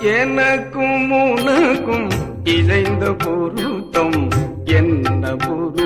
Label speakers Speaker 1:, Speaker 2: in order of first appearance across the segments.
Speaker 1: எனக்கும் உனக்கும் இணைந்த பொருத்தம். என்ன பொரு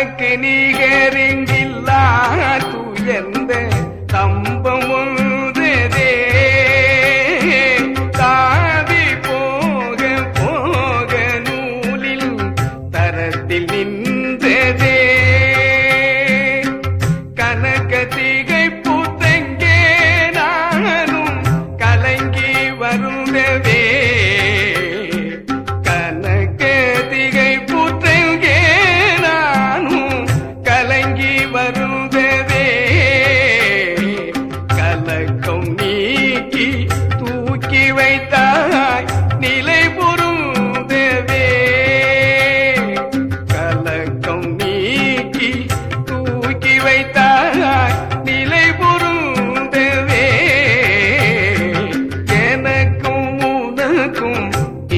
Speaker 1: தனக்கு வைத்தாய் நிலை புரும் தேவே கலக்கம் நீக்கி தூக்கி வைத்தாய் நிலை புரும் தேவே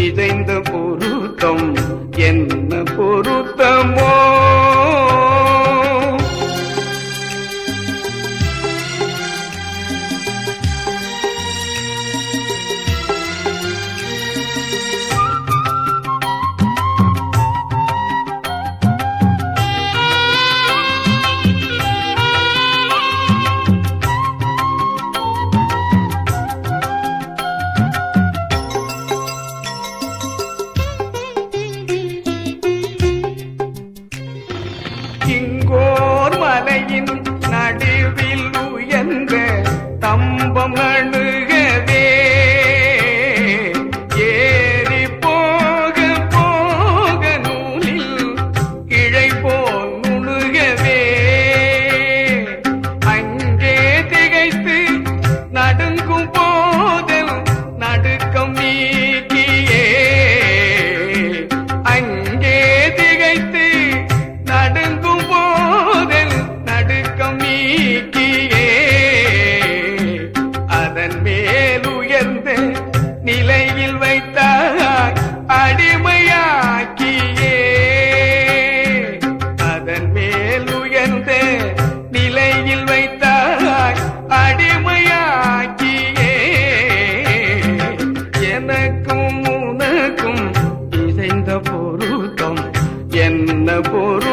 Speaker 1: இதைந்த பொருத்தம். பொருத்தம் என்ன பொருள்